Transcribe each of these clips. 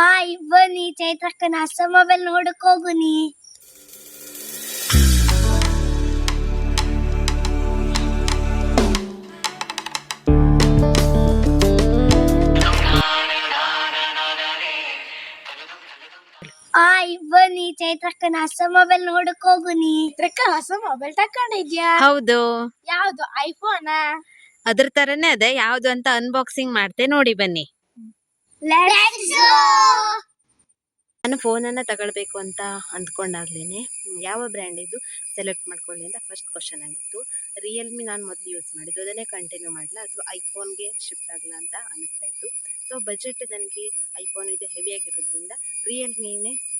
ಆಯ್ ಬನ್ನಿ ಚೈತ್ರಕ್ಕನ ಹೊಸ ಮೊಬೈಲ್ ನೋಡಕ್ ಹೋಗುನಿ ಆಯ್ ಬನ್ನಿ ಚೈತ್ರಕ್ಕನ ನಾಸ ಮೊಬೈಲ್ ನೋಡಕ್ ಹೋಗುನಿ ಚೈತ್ರಕ್ಕ ಹೊಸ ಮೊಬೈಲ್ ತಕೊಂಡಿದ್ಯಾ ಹೌದು. ಯಾವ್ದು ಐಫೋನ್ ಅದ್ರ ತರನೇ ಅದೇ ಯಾವ್ದು ಅಂತ ಅನ್ಬಾಕ್ಸಿಂಗ್ ಮಾಡ್ತೆ ನೋಡಿ ಬನ್ನಿ. ನಾನು ಫೋನನ್ನ ತಗೊಳ್ಬೇಕು ಅಂತ ಅಂದ್ಕೊಂಡಾಗ್ಲೇನೆ. ಯಾವ ಬ್ರ್ಯಾಂಡ್ ಇದು? ಸೆಲೆಕ್ಟ್ ಮಾಡ್ಕೊಳ್ಳಿ ಅಂತ ಫಸ್ಟ್ ಕ್ವಶನ್ ಆಗಿತ್ತು. ರಿಯಲ್ಮಿ ನಾನು ಮೊದಲು ಯೂಸ್ ಮಾಡಿದ್ದು. ಅದನ್ನೇ ಕಂಟಿನ್ಯೂ ಮಾಡಲ? ಅಥವಾ ಐಫೋನ್ಗೆ ಶಿಫ್ಟ್ ಆಗಲ್ಲ ಅಂತ ಅನಿಸ್ತಾ ಇತ್ತು. ಸೊ ಬಜೆಟ್ ನನಗೆ ಐಫೋನ್ ಇದು ಹೆವಿ ಆಗಿರೋದ್ರಿಂದ ರಿಯಲ್ಮಿನೇ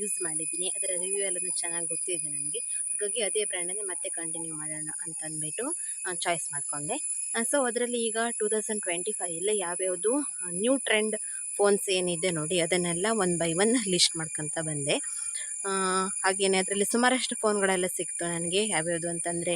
ಯೂಸ್ ಮಾಡಿದ್ದೀನಿ. ಅದರ ರಿವ್ಯೂ ಎಲ್ಲನೂ ಚೆನ್ನಾಗಿ ಗೊತ್ತಿದೆ ನನಗೆ. ಹಾಗಾಗಿ ಅದೇ ಬ್ರ್ಯಾಂಡನ್ನೇ ಮತ್ತೆ ಕಂಟಿನ್ಯೂ ಮಾಡೋಣ ಅಂತ ಅಂದ್ಬಿಟ್ಟು ಚಾಯ್ಸ್ ಮಾಡಿಕೊಂಡೆ. ಸೊ ಅದರಲ್ಲಿ ಈಗ ಟೂ ತೌಸಂಡ್ ಟ್ವೆಂಟಿ ಫೈವಲ್ಲೇ ಯಾವ್ಯಾವುದು ನ್ಯೂ ಟ್ರೆಂಡ್ ಫೋನ್ಸ್ ಏನಿದೆ ನೋಡಿ, ಅದನ್ನೆಲ್ಲ ಒನ್ ಬೈ ಒನ್ ಲಿಸ್ಟ್ ಮಾಡ್ಕೊತ ಬಂದೆ. ಹಾಗೇನೆ ಅದರಲ್ಲಿ ಸುಮಾರಷ್ಟು ಫೋನ್ಗಳೆಲ್ಲ ಸಿಕ್ತು ನನಗೆ. ಯಾವ್ಯಾವುದು ಅಂತಂದರೆ,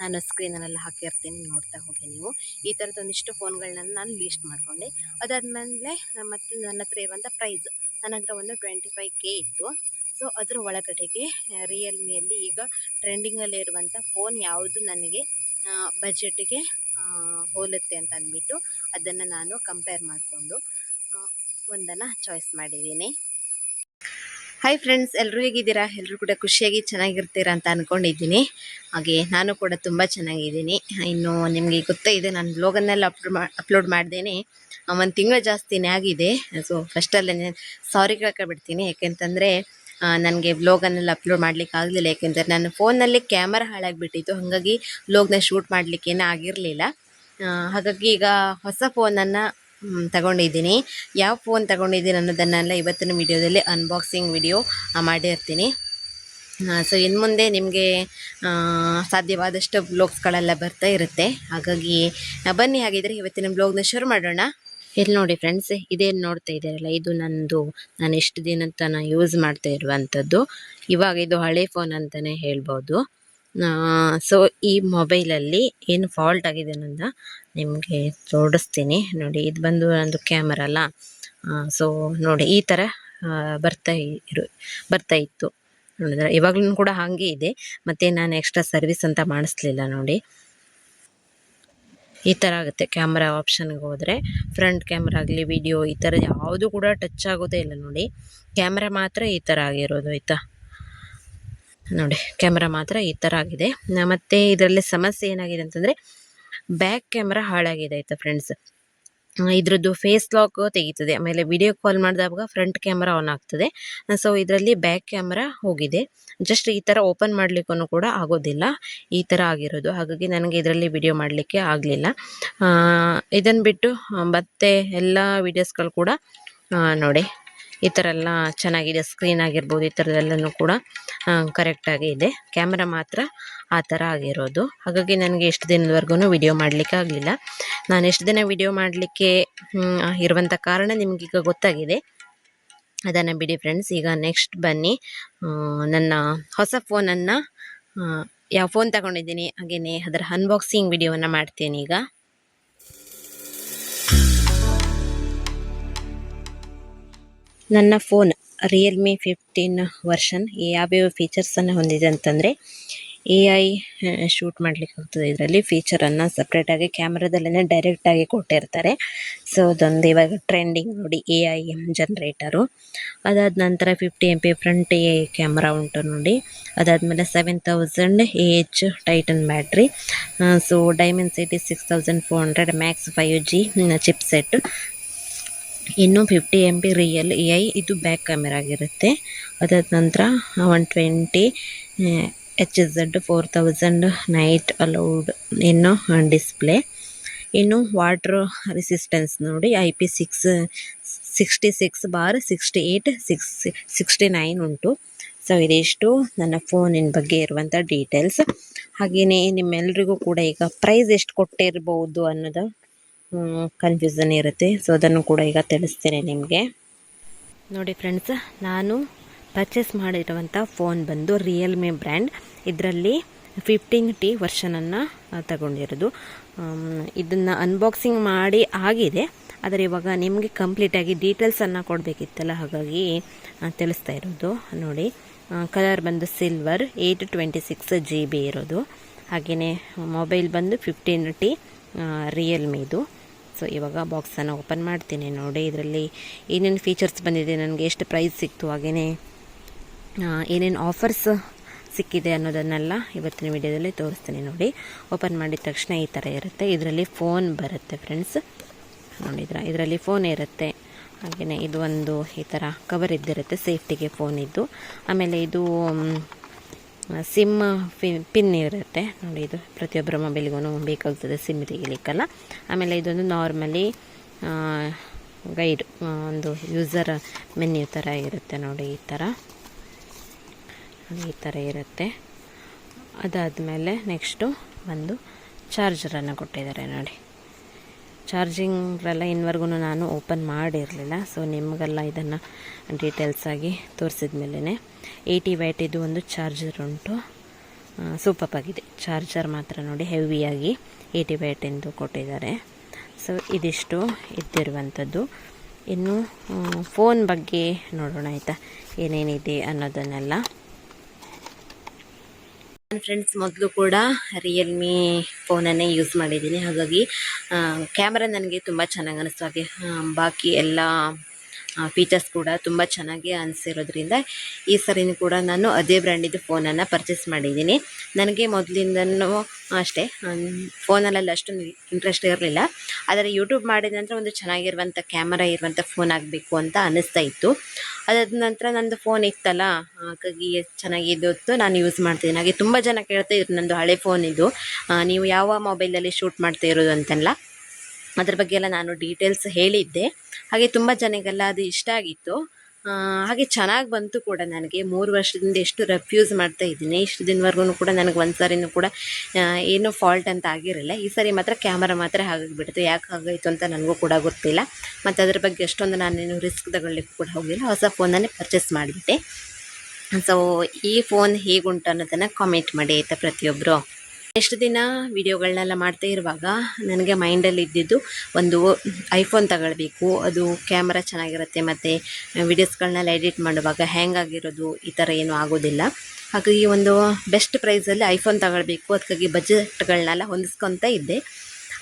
ನಾನು ಸ್ಕ್ರೀನಲ್ಲೆಲ್ಲ ಹಾಕಿರ್ತೀನಿ, ನೋಡ್ತಾ ಹೋಗಿ ನೀವು. ಈ ಥರದ ಒಂದಿಷ್ಟು ಫೋನ್ಗಳನ್ನ ನಾನು ಲೀಸ್ಟ್ ಮಾಡಿಕೊಂಡೆ. ಅದಾದಮೇಲೆ, ಮತ್ತೆ ನನ್ನ ಹತ್ರ ಇರುವಂಥ ಪ್ರೈಸ್ ನನ್ನ ಹತ್ರ ಒಂದು ಟ್ವೆಂಟಿ ಫೈವ್ ಕೆ ಇತ್ತು. ಸೊ, ಅದರ ಒಳಗಡೆಗೆ ರಿಯಲ್ಮಿಯಲ್ಲಿ ಈಗ ಟ್ರೆಂಡಿಂಗಲ್ಲಿ ಇರುವಂಥ ಫೋನ್ ಯಾವುದು ನನಗೆ ಬಜೆಟಿಗೆ ಹೋಲುತ್ತೆ ಅಂತ ಅಂದ್ಬಿಟ್ಟು ಅದನ್ನು ನಾನು ಕಂಪೇರ್ ಮಾಡಿಕೊಂಡು ಒಂದನ್ನು ಚಾಯ್ಸ್ ಮಾಡಿದ್ದೀನಿ. ಹಾಯ್ ಫ್ರೆಂಡ್ಸ್ ಎಲ್ಲರೂ ಹೇಗಿದ್ದೀರಾ? ಎಲ್ಲರೂ ಕೂಡ ಖುಷಿಯಾಗಿ ಚೆನ್ನಾಗಿರ್ತೀರಾ ಅಂತ ಅಂದ್ಕೊಂಡಿದ್ದೀನಿ ಹಾಗೆ ನಾನು ಕೂಡ ತುಂಬ ಚೆನ್ನಾಗಿದ್ದೀನಿ. ಇನ್ನು ನಿಮಗೆ ಗೊತ್ತೇ ಇದೆ, ನಾನು ಬ್ಲಾಗನ್ನೆಲ್ಲ ಅಪ್ಲೋಡ್ ಮಾ ಅಪ್ಲೋಡ್ ಮಾಡ್ದೇನೆ. ಒಂದು ತಿಂಗಳು ಜಾಸ್ತಿನೇ ಆಗಿದೆ. ಸೊ ಫಸ್ಟಲ್ಲೇ ಸಾರಿ ಕೇಳ್ಕೊಬಿಡ್ತೀನಿ. ಯಾಕೆಂತಂದರೆ ನನಗೆ ಬ್ಲಾಗನ್ನೆಲ್ಲ ಅಪ್ಲೋಡ್ ಮಾಡಲಿಕ್ಕೆ ಆಗಲಿಲ್ಲ. ಯಾಕೆಂದರೆ ನನ್ನ ಫೋನಲ್ಲಿ ಕ್ಯಾಮರಾ ಹಾಳಾಗಿಬಿಟ್ಟಿತ್ತು. ಹಾಗಾಗಿ ಬ್ಲಾಗ್ನ ಶೂಟ್ ಮಾಡಲಿಕ್ಕೇನೆ ಆಗಿರಲಿಲ್ಲ. ಹಾಗಾಗಿ ಈಗ ಹೊಸ ಫೋನನ್ನು ತಗೊಂಡಿದ್ದೀನಿ. ಯಾವ ಫೋನ್ ತಗೊಂಡಿದ್ದೀನಿ ಅನ್ನೋದನ್ನೆಲ್ಲ ಇವತ್ತಿನ ವಿಡಿಯೋದಲ್ಲಿ ಅನ್ಬಾಕ್ಸಿಂಗ್ ವಿಡಿಯೋ ಮಾಡಿರ್ತೀನಿ. ಸೊ ಇನ್ನು ಮುಂದೆ ನಿಮಗೆ ಸಾಧ್ಯವಾದಷ್ಟು ಬ್ಲಾಗ್ಸ್ಗಳೆಲ್ಲ ಬರ್ತಾ ಇರುತ್ತೆ. ಹಾಗಾಗಿ ಬನ್ನಿ ಹಾಗಿದ್ರೆ ಇವತ್ತಿನ ಬ್ಲಾಗ್ನ ಶುರು ಮಾಡೋಣ. ಇಲ್ಲಿ ನೋಡಿ ಫ್ರೆಂಡ್ಸ್ ಇದೇನು ನೋಡ್ತಾ ಇದ್ದಾರಲ್ಲ, ಇದು ನಂದು, ನಾನು ಎಷ್ಟು ದಿನ ತನಕ ಯೂಸ್ ಮಾಡ್ತಾ ಇರುವಂಥದ್ದು ಇವಾಗ ಇದು ಹಳೆ ಫೋನ್ ಅಂತಲೇ ಹೇಳ್ಬೋದು. ಸೊ ಈ ಮೊಬೈಲಲ್ಲಿ ಏನು ಫಾಲ್ಟ್ ಆಗಿದೆ ಅನ್ನೋದನ್ನ ನಿಮಗೆ ತೋರಿಸ್ತೀನಿ. ನೋಡಿ, ಇದು ಬಂದು ಒಂದು ಕ್ಯಾಮರ ಅಲ್ಲ. ಸೊ ನೋಡಿ, ಈ ಥರ ಬರ್ತಾ ಇರು, ಬರ್ತಾ ಇತ್ತು. ನೋಡಿದ್ರೆ, ಇವಾಗಲೂ ಕೂಡ ಹಾಗೆ ಇದೆ. ಮತ್ತು ನಾನು ಎಕ್ಸ್ಟ್ರಾ ಸರ್ವಿಸ್ ಅಂತ ಮಾಡಿಸ್ಲಿಲ್ಲ, ನೋಡಿ. ಈ ಥರ ಆಗುತ್ತೆ. ಕ್ಯಾಮ್ರಾ ಆಪ್ಷನ್ಗೆ ಹೋದರೆ ಫ್ರಂಟ್ ಕ್ಯಾಮ್ರಾ ಆಗಲಿ ವಿಡಿಯೋ ಈ ಥರ ಯಾವುದು ಕೂಡ ಟಚ್ ಆಗೋದೇ ಇಲ್ಲ, ನೋಡಿ. ಕ್ಯಾಮ್ರಾ ಮಾತ್ರ ಈ ಥರ ಆಗಿರೋದು, ಆಯಿತಾ? ನೋಡಿ ಕ್ಯಾಮ್ರಾ ಮಾತ್ರ ಈ ಥರ ಆಗಿದೆ. ಮತ್ತು ಇದರಲ್ಲಿ ಸಮಸ್ಯೆ ಏನಾಗಿದೆ ಅಂತಂದರೆ ಬ್ಯಾಕ್ ಕ್ಯಾಮ್ರಾ ಹಾಳಾಗಿದೆ ಆಯಿತಾ ಫ್ರೆಂಡ್ಸ್ ಇದ್ರದ್ದು ಫೇಸ್ ಲಾಕ್ ತೆಗೀತದೆ. ಆಮೇಲೆ ವಿಡಿಯೋ ಕಾಲ್ ಮಾಡಿದಾಗ ಫ್ರಂಟ್ ಕ್ಯಾಮ್ರಾ ಆನ್ ಆಗ್ತದೆ. ಸೊ ಇದರಲ್ಲಿ ಬ್ಯಾಕ್ ಕ್ಯಾಮ್ರಾ ಹೋಗಿದೆ. ಜಸ್ಟ್ ಈ ಥರ ಓಪನ್ ಮಾಡಲಿಕ್ಕೂ ಕೂಡ ಆಗೋದಿಲ್ಲ. ಈ ಥರ ಆಗಿರೋದು. ಹಾಗಾಗಿ ನನಗೆ ಇದರಲ್ಲಿ ವಿಡಿಯೋ ಮಾಡಲಿಕ್ಕೆ ಆಗಲಿಲ್ಲ. ಇದನ್ನು ಬಿಟ್ಟು, ಮತ್ತೆ ಎಲ್ಲ ವೀಡಿಯೋಸ್ಗಳು ಕೂಡ ನೋಡಿ ಈ ಥರ ಎಲ್ಲ ಚೆನ್ನಾಗಿದೆ ಸ್ಕ್ರೀನ್ ಆಗಿರ್ಬೋದು, ಈ ಥರದ್ದೆಲ್ಲನೂ ಕೂಡ ಕರೆಕ್ಟಾಗಿ ಇದೆ. ಕ್ಯಾಮ್ರಾ ಮಾತ್ರ ಆ ಥರ ಆಗಿರೋದು. ಹಾಗಾಗಿ ನನಗೆ ಎಷ್ಟು ದಿನದವರೆಗೂ ವಿಡಿಯೋ ಮಾಡಲಿಕ್ಕೆ ಆಗಲಿಲ್ಲ. ನಾನು ಎಷ್ಟು ದಿನ ವಿಡಿಯೋ ಮಾಡಲಿಕ್ಕೆ ಇರುವಂಥ ಕಾರಣ ನಿಮಗೀಗ ಗೊತ್ತಾಗಿದೆ. ಅದನ್ನು ಬಿಡಿ ಫ್ರೆಂಡ್ಸ್ ಈಗ ನೆಕ್ಸ್ಟ್ ಬನ್ನಿ. ನನ್ನ ಹೊಸ ಫೋನನ್ನು ಯಾವ ಫೋನ್ ತಗೊಂಡಿದ್ದೀನಿ ಹಾಗೆಯೇ ಅದರ ಅನ್ಬಾಕ್ಸಿಂಗ್ ವಿಡಿಯೋವನ್ನು ಮಾಡ್ತೀನಿ ಈಗ. ನನ್ನ ಫೋನ್ ರಿಯಲ್ಮಿ ಫಿಫ್ಟೀನ್ ವರ್ಷನ್ ಯಾವ್ಯಾವ ಫೀಚರ್ಸನ್ನು ಹೊಂದಿದೆ ಅಂತಂದರೆ ಎ ಐ ಶೂಟ್ ಮಾಡಲಿಕ್ಕೆ ಹೋಗ್ತದೆ. ಇದರಲ್ಲಿ ಫೀಚರನ್ನು ಸಪ್ರೇಟಾಗಿ ಕ್ಯಾಮ್ರಾದಲ್ಲೇ ಡೈರೆಕ್ಟಾಗಿ ಕೊಟ್ಟಿರ್ತಾರೆ. ಸೊ ಅದೊಂದು ಇವಾಗ ಟ್ರೆಂಡಿಂಗ್ ನೋಡಿ ಎ ಐ ಜನ್ರೇಟರು ಅದಾದ ನಂತರ fifty M P front a camera ಉಂಟು ನೋಡಿ. ಅದಾದಮೇಲೆ seven thousand A H titan battery so Dimensity six thousand four hundred max five G chip set ಇನ್ನು fifty M B real A I ಇದು back camera ಆಗಿರುತ್ತೆ. ಅದಾದ ನಂತರ one twenty H Z four thousand nit allowed ಇನ್ನು display ಇನ್ನು water resistance ನೋಡಿ I P six sixty six bar sixty eight six sixty nine ಉಂಟು. So ಇದಿಷ್ಟು ನನ್ನ ಫೋನಿನ ಬಗ್ಗೆ ಇರುವಂಥ ಡೀಟೇಲ್ಸ್ ಹಾಗೆಯೇ ನಿಮ್ಮೆಲ್ಲರಿಗೂ ಕೂಡ ಈಗ ಪ್ರೈಸ್ ಎಷ್ಟು ಕೊಟ್ಟಿರ್ಬೋದು ಅನ್ನೋದು ಕನ್ಫ್ಯೂಸನ್ ಇರುತ್ತೆ. ಸೊ ಅದನ್ನು ಕೂಡ ಈಗ ತಿಳಿಸ್ತೇನೆ ನಿಮಗೆ. ನೋಡಿ ಫ್ರೆಂಡ್ಸ್ ನಾನು ಪರ್ಚೇಸ್ ಮಾಡಿರುವಂಥ ಫೋನ್ ಬಂದು ರಿಯಲ್ಮಿ ಬ್ರ್ಯಾಂಡ್ ಇದರಲ್ಲಿ ಫಿಫ್ಟೀನ್ ಟಿ ವರ್ಷನನ್ನು ತಗೊಂಡಿರೋದು. ಇದನ್ನು ಅನ್ಬಾಕ್ಸಿಂಗ್ ಮಾಡಿ ಆಗಿದೆ. ಆದರೆ ಇವಾಗ ನಿಮಗೆ ಕಂಪ್ಲೀಟಾಗಿ ಡೀಟೇಲ್ಸನ್ನು ಕೊಡಬೇಕಿತ್ತಲ್ಲ, ಹಾಗಾಗಿ ತಿಳಿಸ್ತಾ ಇರೋದು. ನೋಡಿ ಕಲರ್ ಬಂದು silver eight twenty six G B ಇರೋದು. ಹಾಗೆಯೇ ಮೊಬೈಲ್ ಬಂದು ಫಿಫ್ಟೀನ್ ಟಿ ರಿಯಲ್ಮಿದು ಸೊ ಇವಾಗ ಬಾಕ್ಸನ್ನು ಓಪನ್ ಮಾಡ್ತೀನಿ. ನೋಡಿ, ಇದರಲ್ಲಿ ಏನೇನು ಫೀಚರ್ಸ್ ಬಂದಿದೆ, ನನಗೆ ಎಷ್ಟು ಪ್ರೈಸ್ ಸಿಕ್ತು ಹಾಗೆಯೇ ಏನೇನು ಆಫರ್ಸ್ ಸಿಕ್ಕಿದೆ ಅನ್ನೋದನ್ನೆಲ್ಲ ಇವತ್ತಿನ ವಿಡಿಯೋದಲ್ಲಿ ತೋರಿಸ್ತೀನಿ ನೋಡಿ. ಓಪನ್ ಮಾಡಿದ ತಕ್ಷಣ ಈ ಥರ ಇರುತ್ತೆ. ಇದರಲ್ಲಿ ಫೋನ್ ಬರುತ್ತೆ ಫ್ರೆಂಡ್ಸ್ ನೋಡಿದ್ರ ಇದರಲ್ಲಿ ಫೋನ್ ಇರುತ್ತೆ. ಹಾಗೆಯೇ ಇದು ಒಂದು ಈ ಥರ ಕವರ್ ಇದ್ದಿರುತ್ತೆ ಸೇಫ್ಟಿಗೆ ಫೋನ್ ಇದ್ದು. ಆಮೇಲೆ ಇದು ಸಿಮ್ ಪಿನ್ ಇರುತ್ತೆ. ನೋಡಿ, ಇದು ಪ್ರತಿಯೊಬ್ಬರ ಮೊಬೈಲ್ಗೂ ಬೇಕಾಗ್ತದೆ ಸಿಮ್ ತೆಗಿಲಿಕ್ಕಲ್ಲ. ಆಮೇಲೆ ಇದೊಂದು ನಾರ್ಮಲಿ ಗೈಡ್ ಒಂದು ಯೂಸರ್ ಮೆನ್ಯೂ ಥರ ಇರುತ್ತೆ ನೋಡಿ, ಈ ಥರ ಈ ಥರ ಇರುತ್ತೆ. ಅದಾದಮೇಲೆ ನೆಕ್ಸ್ಟು ಒಂದು ಚಾರ್ಜರನ್ನು ಕೊಟ್ಟಿದ್ದಾರೆ ನೋಡಿ. ಚಾರ್ಜಿಂಗ್ರೆಲ್ಲ ಇನ್ವರ್ಗೂ ನಾನು ಓಪನ್ ಮಾಡಿರಲಿಲ್ಲ. ಸೊ ನಿಮಗೆಲ್ಲ ಇದನ್ನು ಡೀಟೇಲ್ಸಾಗಿ ತೋರಿಸಿದ ಮೇಲೇ ಏಯ್ಟಿ ವ್ಯಾಟಿದು ಒಂದು ಚಾರ್ಜರ್ ಉಂಟು. ಸೂಪಪ್ ಆಗಿದೆ. ಚಾರ್ಜರ್ ಮಾತ್ರ ನೋಡಿ ಹೆವಿಯಾಗಿ ಏಯ್ಟಿ ವ್ಯಾಟಿಂದು ಕೊಟ್ಟಿದ್ದಾರೆ. ಸೊ ಇದಿಷ್ಟು ಇದ್ದಿರುವಂಥದ್ದು. ಇನ್ನು ಫೋನ್ ಬಗ್ಗೆ ನೋಡೋಣ ಆಯಿತಾ? ಏನೇನಿದೆ ಅನ್ನೋದನ್ನೆಲ್ಲ. ನನ್ನ ಫ್ರೆಂಡ್ಸ್ ಮೊದಲು ಕೂಡ ರಿಯಲ್ಮಿ ಫೋನನ್ನೇ ಯೂಸ್ ಮಾಡಿದ್ದೀನಿ. ಹಾಗಾಗಿ ಕ್ಯಾಮ್ರಾ ನನಗೆ ತುಂಬ ಚೆನ್ನಾಗಿ ಅನ್ನಿಸ್ತು ಹಾಗೆ ಬಾಕಿ ಎಲ್ಲ ಫೀಚರ್ಸ್ ಕೂಡ ತುಂಬ ಚೆನ್ನಾಗಿ ಅನಿಸಿರೋದ್ರಿಂದ ಈ ಸರಿನೂ ಕೂಡ ನಾನು ಅದೇ ಬ್ರ್ಯಾಂಡಿದ್ದು ಫೋನನ್ನು ಪರ್ಚೇಸ್ ಮಾಡಿದ್ದೀನಿ. ನನಗೆ ಮೊದಲಿಂದನೂ ಅಷ್ಟೇ ಫೋನಲ್ಲೆಲ್ಲ ಅಷ್ಟು ಇಂಟ್ರೆಸ್ಟ್ ಇರಲಿಲ್ಲ. ಆದರೆ ಯೂಟ್ಯೂಬ್ ಮಾಡಿದ ನಂತರ ಒಂದು ಚೆನ್ನಾಗಿರುವಂಥ ಕ್ಯಾಮರಾ ಇರುವಂಥ ಫೋನ್ ಆಗಬೇಕು ಅಂತ ಅನ್ನಿಸ್ತಾ ಇತ್ತು. ಅದಾದ ನಂತರ ನಂದು ಫೋನ್ ಇತ್ತಲ್ಲ ಹಾಗಾಗಿ ಚೆನ್ನಾಗಿದ್ದು ನಾನು ಯೂಸ್ ಮಾಡ್ತಿದ್ದೀನಿ. ಹಾಗೆ ತುಂಬ ಜನ ಕೇಳ್ತಾ ಇದ್ರು, ನಂದು ಹಳೆ ಫೋನ್ ಇದು. ನೀವು ಯಾವ ಮೊಬೈಲಲ್ಲಿ ಶೂಟ್ ಮಾಡ್ತಾ ಇರೋದು ಅಂತೆಲ್ಲ? ಅದ್ರ ಬಗ್ಗೆ ಎಲ್ಲ ನಾನು ಡೀಟೇಲ್ಸ್ ಹೇಳಿದ್ದೆ. ಹಾಗೆ ತುಂಬ ಜನಗೆಲ್ಲ ಅದು ಇಷ್ಟ ಆಗಿತ್ತು. ಹಾಗೆ ಚೆನ್ನಾಗಿ ಬಂತು ಕೂಡ ನನಗೆ. ಮೂರು ವರ್ಷದಿಂದ ಎಷ್ಟು ರೆಫ್ಯೂಸ್ ಮಾಡ್ತಾ ಇದ್ದೀನಿ. ಇಷ್ಟು ದಿನವರೆಗೂ ಕೂಡ ನನಗೆ ಒಂದು ಸಾರಿನೂ ಕೂಡ ಏನೂ ಫಾಲ್ಟ್ ಅಂತ ಆಗಿರಲಿಲ್ಲ ಈ ಸರಿ ಮಾತ್ರ ಕ್ಯಾಮರಾ ಮಾತ್ರ ಹಾಗಾಗಿಬಿಡ್ತು. ಯಾಕೆ ಹಾಗಾಯಿತು ಅಂತ ನನಗೂ ಕೂಡ ಗೊತ್ತಿಲ್ಲ. ಮತ್ತು ಅದ್ರ ಬಗ್ಗೆ ಅಷ್ಟೊಂದು ನಾನೇನು ರಿಸ್ಕ್ ತಗೊಳ್ಳಿಕ್ಕೆ ಕೂಡ ಹೋಗಿಲ್ಲ. ಹೊಸ ಫೋನನ್ನೇ ಪರ್ಚೇಸ್ ಮಾಡಿಬಿಟ್ಟೆ. ಸೊ ಈ ಫೋನ್ ಹೇಗುಂಟು ಅನ್ನೋದನ್ನು ಕಾಮೆಂಟ್ ಮಾಡಿ ಆಯಿತಾ ಪ್ರತಿಯೊಬ್ಬರು ಎಷ್ಟು ದಿನ ವಿಡಿಯೋಗಳನ್ನೆಲ್ಲ ಮಾಡ್ತಾ ಇರುವಾಗ ನನಗೆ ಮೈಂಡಲ್ಲಿ ಇದ್ದಿದ್ದು ಒಂದು ಐಫೋನ್ ತಗೊಳ್ಬೇಕು, ಅದು ಕ್ಯಾಮ್ರಾ ಚೆನ್ನಾಗಿರುತ್ತೆ ಮತ್ತು ವಿಡಿಯೋಸ್ಗಳನ್ನೆಲ್ಲ ಎಡಿಟ್ ಮಾಡುವಾಗ ಹ್ಯಾಂಗ್ ಆಗಿರೋದು ಈ ಥರ ಏನೂ ಆಗೋದಿಲ್ಲ. ಹಾಗಾಗಿ ಒಂದು ಬೆಸ್ಟ್ ಪ್ರೈಸಲ್ಲಿ ಐಫೋನ್ ತಗೊಳ್ಬೇಕು, ಅದಕ್ಕಾಗಿ ಬಜೆಟ್ಗಳನ್ನೆಲ್ಲ ಹೊಂದಿಸ್ಕೊತ ಇದ್ದೆ.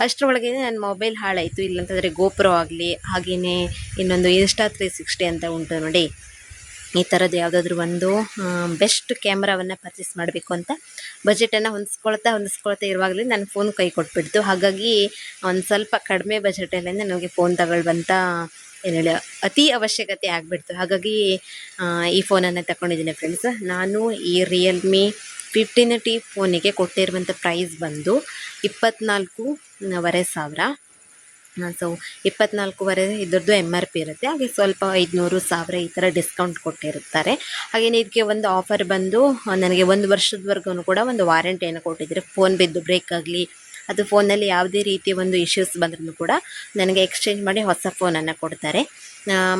ಅಷ್ಟರೊಳಗೆ ನನ್ನ ಮೊಬೈಲ್ ಹಾಳಾಯಿತು, ಇಲ್ಲಂತಂದರೆ ಗೋಪ್ರೋ ಆಗಲಿ ಹಾಗೆಯೇ ಇನ್ನೊಂದು ಇನ್ಸ್ಟಾ ತ್ರೀ ಸಿಕ್ಸ್ಟಿ ಅಂತ ಉಂಟು ನೋಡಿ. ಈ ಥರದ್ದು ಯಾವುದಾದ್ರೂ ಒಂದು ಬೆಸ್ಟ್ ಕ್ಯಾಮ್ರಾವನ್ನು ಪರ್ಚೇಸ್ ಮಾಡಬೇಕು ಅಂತ ಬಜೆಟನ್ನು ಹೊಂದಿಸ್ಕೊಳ್ತಾ ಹೊಂದಿಸ್ಕೊಳ್ತಾ ಇರುವಾಗಲೇ ನನ್ನ ಫೋನ್ ಕೈ ಕೊಟ್ಬಿಡ್ತು. ಹಾಗಾಗಿ ಒಂದು ಸ್ವಲ್ಪ ಕಡಿಮೆ ಬಜೆಟಲ್ಲೇ ನನಗೆ ಫೋನ್ ತಗೊಳ್ಬಂತ ಏನು ಹೇಳಿ ಅತಿ ಅವಶ್ಯಕತೆ ಆಗಿಬಿಡ್ತು. ಹಾಗಾಗಿ ಈ ಫೋನನ್ನು ತಗೊಂಡಿದ್ದೀನಿ ಫ್ರೆಂಡ್ಸ್ ನಾನು ಈ ರಿಯಲ್ಮಿ ಫಿಫ್ಟೀನ್ ಟಿ ಫೋನಿಗೆ ಕೊಟ್ಟಿರುವಂಥ ಪ್ರೈಸ್ ಬಂದು ಇಪ್ಪತ್ನಾಲ್ಕೂವರೆ ಸಾವಿರ. ಸೊ ಇಪ್ಪತ್ನಾಲ್ಕೂವರೆ ಇದ್ರದ್ದು ಎಂ ಆರ್ ಪಿ ಇರುತ್ತೆ. ಹಾಗೆ ಸ್ವಲ್ಪ ಐದುನೂರು ಸಾವಿರ ಈ ಥರ ಡಿಸ್ಕೌಂಟ್ ಕೊಟ್ಟಿರುತ್ತಾರೆ. ಹಾಗೆಯೇ ಇದಕ್ಕೆ ಒಂದು ಆಫರ್ ಬಂದು ನನಗೆ ಒಂದು ವರ್ಷದವರೆಗೂ ಕೂಡ ಒಂದು ವಾರಂಟಿಯನ್ನು ಕೊಟ್ಟಿದ್ದಾರೆ ಫೋನ್ ಬಿದ್ದು ಬ್ರೇಕ್ ಆಗಲಿ, ಅದು ಫೋನಲ್ಲಿ ಯಾವುದೇ ರೀತಿಯ ಒಂದು ಇಶ್ಯೂಸ್ ಬಂದ್ರೂ ಕೂಡ ನನಗೆ ಎಕ್ಸ್ಚೇಂಜ್ ಮಾಡಿ ಹೊಸ ಫೋನನ್ನು ಕೊಡ್ತಾರೆ.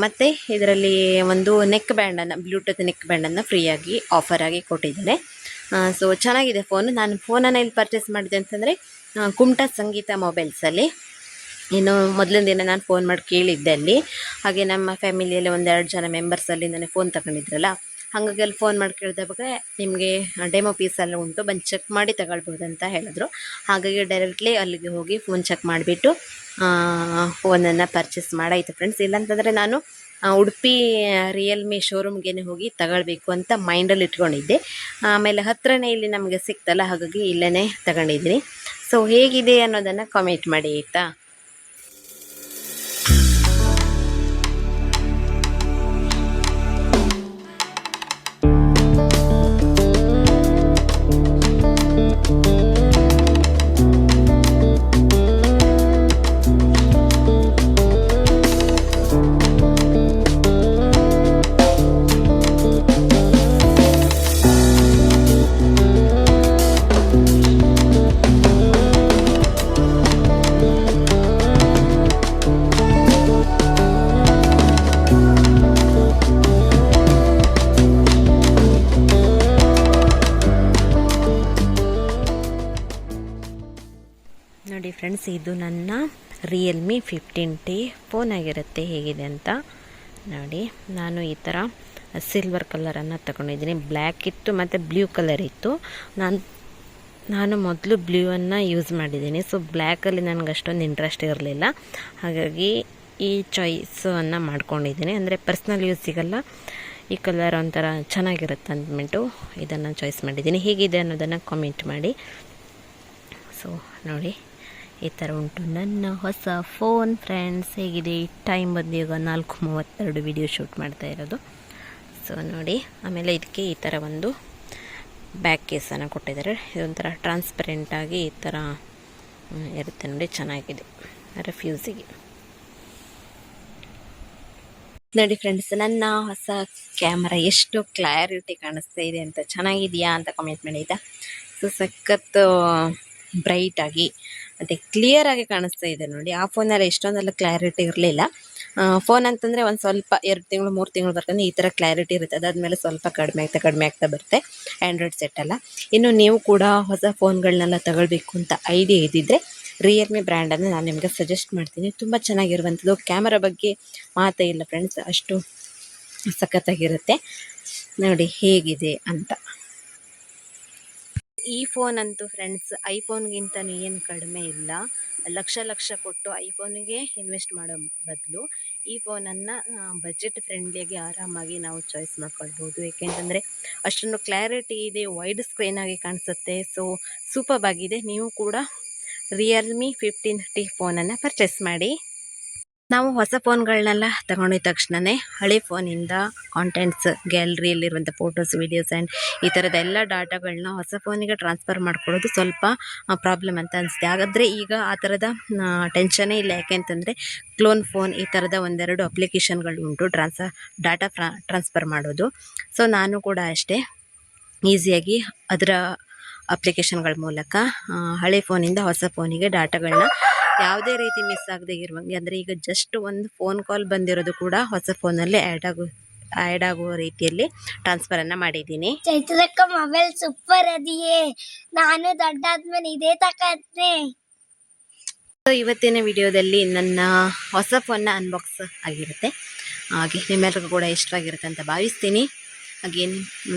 ಮತ್ತು ಇದರಲ್ಲಿ ಒಂದು ನೆಕ್ ಬ್ಯಾಂಡನ್ನು ಬ್ಲೂಟೂತ್ ನೆಕ್ ಬ್ಯಾಂಡನ್ನು ಫ್ರೀಯಾಗಿ ಆಫರಾಗಿ ಕೊಟ್ಟಿದ್ದಾರೆ. ಸೊ ಚೆನ್ನಾಗಿದೆ ಫೋನು ನಾನು ಫೋನನ್ನು ಇಲ್ಲಿ ಪರ್ಚೇಸ್ ಮಾಡಿದೆ ಅಂತಂದರೆ ಕುಮಟಾ ಸಂಗೀತ ಮೊಬೈಲ್ಸಲ್ಲಿ ಇನ್ನು ಮೊದಲಿನ ದಿನ ನಾನು ಫೋನ್ ಮಾಡಿ ಕೇಳಿದ್ದೆ ಅಲ್ಲಿ ಹಾಗೆ ನಮ್ಮ ಫ್ಯಾಮಿಲಿಯಲ್ಲಿ ಒಂದೆರಡು ಜನ ಮೆಂಬರ್ಸಲ್ಲಿ ನನಗೆ ಫೋನ್ ತಗೊಂಡಿದ್ರಲ್ಲ ಹಾಗಾಗಿ ಅಲ್ಲಿ ಫೋನ್ ಮಾಡಿ ಕೇಳಿದಾಗ ನಿಮಗೆ ಡೆಮೋ ಪೀಸ್ ಎಲ್ಲ ಉಂಟು, ಬಂದು ಚೆಕ್ ಮಾಡಿ ತಗೊಳ್ಬೋದು ಅಂತ ಹೇಳಿದ್ರು. ಹಾಗಾಗಿ ಡೈರೆಕ್ಟ್ಲಿ ಅಲ್ಲಿಗೆ ಹೋಗಿ ಫೋನ್ ಚೆಕ್ ಮಾಡಿಬಿಟ್ಟು ಫೋನನ್ನು ಪರ್ಚೇಸ್ ಮಾಡಾಯಿತು ಫ್ರೆಂಡ್ಸ್ ಇಲ್ಲಾಂತಂದರೆ ನಾನು ಉಡುಪಿ ರಿಯಲ್ಮಿ ಶೋರೂಮ್ಗೆ ಹೋಗಿ ತಗೊಳ್ಬೇಕು ಅಂತ ಮೈಂಡಲ್ಲಿ ಇಟ್ಕೊಂಡಿದ್ದೆ. ಆಮೇಲೆ ಹತ್ತಿರನೇ ಇಲ್ಲಿ ನಮಗೆ ಸಿಕ್ತಲ್ಲ, ಹಾಗಾಗಿ ಇಲ್ಲೇ ತಗೊಂಡಿದ್ದೀನಿ. ಸೊ ಹೇಗಿದೆ ಅನ್ನೋದನ್ನು ಕಾಮೆಂಟ್ ಮಾಡಿ ಆಯಿತಾ? ನೋಡಿ ಫ್ರೆಂಡ್ಸ್ ಇದು ನನ್ನ ರಿಯಲ್ಮಿ ಫಿಫ್ಟೀನ್ ಟಿ ಫೋನ್ ಆಗಿರುತ್ತೆ. ಹೇಗಿದೆ ಅಂತ ನೋಡಿ, ನಾನು ಈ ಥರ ಸಿಲ್ವರ್ ಕಲರನ್ನು ತಗೊಂಡಿದ್ದೀನಿ. ಬ್ಲ್ಯಾಕ್ ಇತ್ತು ಮತ್ತು ಬ್ಲೂ ಕಲರ್ ಇತ್ತು. ನಾನು ನಾನು ಮೊದಲು ಬ್ಲೂವನ್ನು ಯೂಸ್ ಮಾಡಿದ್ದೀನಿ. ಸೊ ಬ್ಲ್ಯಾಕಲ್ಲಿ ನನಗೆ ಅಷ್ಟೊಂದು ಇಂಟ್ರೆಸ್ಟ್ ಇರಲಿಲ್ಲ. ಹಾಗಾಗಿ ಈ ಚಾಯ್ಸನ್ನು ಮಾಡ್ಕೊಂಡಿದ್ದೀನಿ. ಅಂದರೆ ಪರ್ಸ್ನಲ್ ಯೂಸಿಗೆಲ್ಲ ಈ ಕಲರ್ ಒಂಥರ ಚೆನ್ನಾಗಿರುತ್ತೆ ಅಂದ್ಬಿಟ್ಟು ಇದನ್ನು ಚಾಯ್ಸ್ ಮಾಡಿದ್ದೀನಿ. ಹೇಗಿದೆ ಅನ್ನೋದನ್ನು ಕಾಮೆಂಟ್ ಮಾಡಿ. ಸೊ ನೋಡಿ. ಈ ಥರ ಉಂಟು. ನನ್ನ ಹೊಸ ಫೋನ್ ಫ್ರೆಂಡ್ಸ್, ಹೇಗಿದೆ? ಟೈಮ್ ಬಂದು ಈಗ ನಾಲ್ಕು ಮೂವತ್ತೆರಡು ವಿಡಿಯೋ ಶೂಟ್ ಮಾಡ್ತಾ ಇರೋದು. ಸೊ ನೋಡಿ, ಆಮೇಲೆ ಇದಕ್ಕೆ ಈ ಥರ ಒಂದು ಬ್ಯಾಕ್ ಕೇಸನ್ನು ಕೊಟ್ಟಿದ್ದಾರೆ. ಇದೊಂಥರ ಟ್ರಾನ್ಸ್ಪರೆಂಟಾಗಿ ಈ ಥರ ಇರುತ್ತೆ ನೋಡಿ, ಚೆನ್ನಾಗಿದೆ. ರೆಫ್ಯೂಸಿಗೆ ನೋಡಿ ಫ್ರೆಂಡ್ಸ್ ನನ್ನ ಹೊಸ ಕ್ಯಾಮರಾ ಎಷ್ಟು ಕ್ಲಾರಿಟಿ ಕಾಣಿಸ್ತಾ ಇದೆ ಅಂತ, ಚೆನ್ನಾಗಿದೆಯಾ ಅಂತ ಕಮೆಂಟ್ ಮಾಡಿದ್ದ. ಸೊ ಸಖತ್ತು ಬ್ರೈಟಾಗಿ ಮತ್ತು ಕ್ಲಿಯರಾಗಿ ಕಾಣಿಸ್ತಾ ಇದೆ ನೋಡಿ. ಆ ಫೋನಲ್ಲಿ ಎಷ್ಟೊಂದೆಲ್ಲ ಕ್ಲಾರಿಟಿ ಇರಲಿಲ್ಲ. ಫೋನ್ ಅಂತಂದರೆ ಒಂದು ಸ್ವಲ್ಪ ಎರಡು ತಿಂಗಳು, ಮೂರು ತಿಂಗಳು ಬರ್ಕೊಂಡು ಈ ಥರ ಕ್ಲಾರಿಟಿ ಇರುತ್ತೆ. ಅದಾದಮೇಲೆ ಸ್ವಲ್ಪ ಕಡಿಮೆ ಆಗ್ತಾ ಕಡಿಮೆ ಆಗ್ತಾ ಬರುತ್ತೆ. ಆ್ಯಂಡ್ರಾಯ್ಡ್ ಸೆಟ್ ಅಲ್ಲ. ಇನ್ನು ನೀವು ಕೂಡ ಹೊಸ ಫೋನ್ಗಳನ್ನೆಲ್ಲ ತಗೊಳ್ಬೇಕು ಅಂತ ಐಡಿಯಾ ಇದ್ದಿದ್ದರೆ ರಿಯಲ್ಮಿ ಬ್ರ್ಯಾಂಡನ್ನು ನಾನು ನಿಮಗೆ ಸಜೆಸ್ಟ್ ಮಾಡ್ತೀನಿ. ತುಂಬ ಚೆನ್ನಾಗಿರುವಂಥದ್ದು. ಕ್ಯಾಮರಾ ಬಗ್ಗೆ ಮಾತೇ ಇಲ್ಲ ಫ್ರೆಂಡ್ಸ್ ಅಷ್ಟು ಸಖತ್ತಾಗಿರುತ್ತೆ. ನೋಡಿ ಹೇಗಿದೆ ಅಂತ. ಈ ಫೋನ್ ಅಂತೂ ಫ್ರೆಂಡ್ಸ್ ಐಫೋನ್ಗಿಂತನೂ ಏನು ಕಡಿಮೆ ಇಲ್ಲ. ಲಕ್ಷ ಲಕ್ಷ ಕೊಟ್ಟು ಐಫೋನ್ಗೆ ಇನ್ವೆಸ್ಟ್ ಮಾಡೋ ಬದಲು ಈ ಫೋನನ್ನು ಬಜೆಟ್ ಫ್ರೆಂಡ್ಲಿಯಾಗಿ ಆರಾಮಾಗಿ ನಾವು ಚಾಯ್ಸ್ ಮಾಡ್ಕೊಳ್ಬೋದು. ಏಕೆಂತಂದರೆ ಅಷ್ಟೊಂದು ಕ್ಲಾರಿಟಿ ಇದೆ ವೈಡ್ ಸ್ಕ್ರೀನಾಗಿ ಕಾಣಿಸುತ್ತೆ. ಸೊ ಸೂಪರ್ ಆಗಿದೆ. ನೀವು ಕೂಡ ರಿಯಲ್ಮಿ ಫಿಫ್ಟೀನ್ ಟಿ ಫೋನನ್ನು ಪರ್ಚೇಸ್ ಮಾಡಿ. ನಾವು ಹೊಸ ಫೋನ್ಗಳನ್ನೆಲ್ಲ ತಗೊಂಡಿದ ತಕ್ಷಣವೇ ಹಳೆ ಫೋನಿಂದ ಕಾಂಟೆಂಟ್ಸ್ ಗ್ಯಾಲ್ರಿಯಲ್ಲಿರುವಂಥ ಫೋಟೋಸ್ ವೀಡಿಯೋಸ್ ಆ್ಯಂಡ್ ಈ ಥರದ ಎಲ್ಲ ಡಾಟಾಗಳನ್ನ ಹೊಸ ಫೋನಿಗೆ ಟ್ರಾನ್ಸ್ಫರ್ ಮಾಡ್ಕೊಳ್ಳೋದು ಸ್ವಲ್ಪ ಪ್ರಾಬ್ಲಮ್ ಅಂತ ಅನಿಸುತ್ತೆ. ಹಾಗಾದರೆ ಈಗ ಆ ಥರದ ಟೆನ್ಷನೇ ಇಲ್ಲ. ಯಾಕೆ ಯಾಕೆಂತಂದರೆ ಕ್ಲೋನ್ ಫೋನ್ ಈ ಥರದ ಒಂದೆರಡು ಅಪ್ಲಿಕೇಶನ್ಗಳು ಉಂಟು ಟ್ರಾನ್ಸ ಡಾಟಾ ಫ್ರಾ ಟ್ರಾನ್ಸ್ಫರ್ ಮಾಡೋದು. ಸೊ ನಾನು ಕೂಡ ಅಷ್ಟೇ ಈಸಿಯಾಗಿ ಅದರ ಅಪ್ಲಿಕೇಶನ್ಗಳ ಮೂಲಕ ಹಳೆ ಫೋನಿಂದ ಹೊಸ ಫೋನಿಗೆ ಡಾಟಾಗಳನ್ನ ಯಾವುದೇ ರೀತಿ ಮಿಸ್ ಆಗದೆ ಇರುವಂಗೆ ಅಂದರೆ ಈಗ ಜಸ್ಟ್ ಒಂದು ಫೋನ್ ಕಾಲ್ ಬಂದಿರೋದು ಕೂಡ ಹೊಸ ಫೋನಲ್ಲಿ ಆ್ಯಡ್ ಆಗು ಆ್ಯಡ್ ಆಗುವ ರೀತಿಯಲ್ಲಿ ಟ್ರಾನ್ಸ್ಫರನ್ನು ಮಾಡಿದ್ದೀನಿ. ಚೈತ್ರಕ್ಕ ಮೊಬೈಲ್ ಸೂಪರ್ ಅದಿಯೇ. ನಾನು ದೊಡ್ಡಾದ್ಮೇಲೆ ಇದೇ ತಕದ್ನೆ ಸೊ ಇವತ್ತಿನ ವಿಡಿಯೋದಲ್ಲಿ ನನ್ನ ಹೊಸ ಫೋನ್ನ ಅನ್ಬಾಕ್ಸ್ ಆಗಿರುತ್ತೆ. ಹಾಗೆ ನಿಮ್ಮೆಲ್ರಿಗೂ ಕೂಡ ಇಷ್ಟವಾಗಿರುತ್ತೆ ಅಂತ ಭಾವಿಸ್ತೀನಿ. ಹಾಗೆ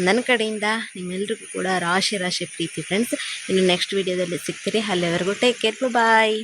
ನನ್ನ ಕಡೆಯಿಂದ ನಿಮ್ಮೆಲ್ರಿಗೂ ಕೂಡ ರಾಶಿ ರಾಶಿ ಪ್ರೀತಿ ಫ್ರೆಂಡ್ಸ್ ಇನ್ನು ನೆಕ್ಸ್ಟ್ ವಿಡಿಯೋದಲ್ಲಿ ಸಿಗ್ತೀರಿ ಅಲ್ಲಿವರೆಗೂ ಟೇಕ್ ಕೇರ್ ಬಾಯ್